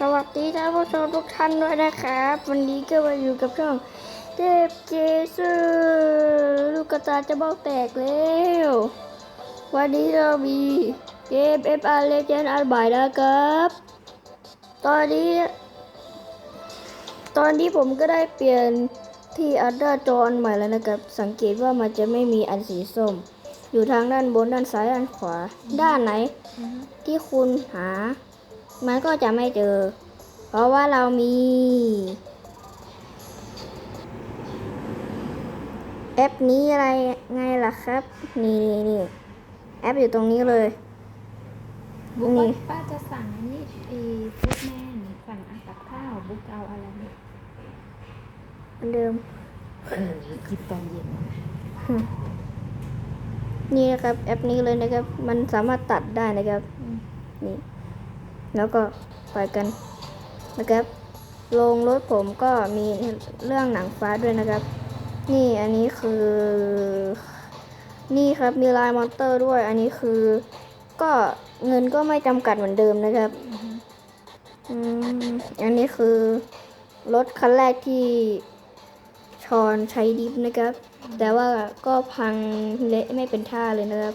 สวัสดีท่านผู้ชมทุกท่านด้วยนะครับ วันนี้ก็มาอยู่กับช่องเทพเจสือลูกระตาจะบอกแตกแล้ว วันนี้เรามีเกม FR Legend อันใหม่นะครับ ตอนนี้ ตอนนี้ผมก็ได้เปลี่ยนที่อัลตราจออันใหม่แล้วนะครับ สังเกตว่ามันจะไม่มีอันสีส้ม อยู่ทางด้านบนด้านซ้ายด้านขวา ด้านไหน ที่คุณหา มันก็จะไม่เจอ เพราะว่าเรามี แอปนี้อะไรไงล่ะครับ นี่นี่นี่แอปอยู่ตรงนี้เลยบุ๊กนี่ว่าป้าจะสั่งอันนี้เอฟูดแมนสั่งอากับข้าวบุ๊กเอาอะไรเนี่ยเหมือนเดิมเออหยิบตอนเย็นนี่นะครับแอปนี้เลยนะครับ มันสามารถตัดได้นะครับนี่ แล้วก็ไปกันนะครับลงรถผมก็มีเรื่องหนังฟ้าด้วยนะครับ นี่อันนี้คือ นี่ครับมีลายมอนเตอร์ด้วย อันนี้คือ ก็เงินก็ไม่จำกัดเหมือนเดิมนะครับอันนี้คือ รถคันแรกที่ชอนใช้ดิฟนะครับ แต่ว่าก็พังเละไม่เป็นท่าเลยนะครับ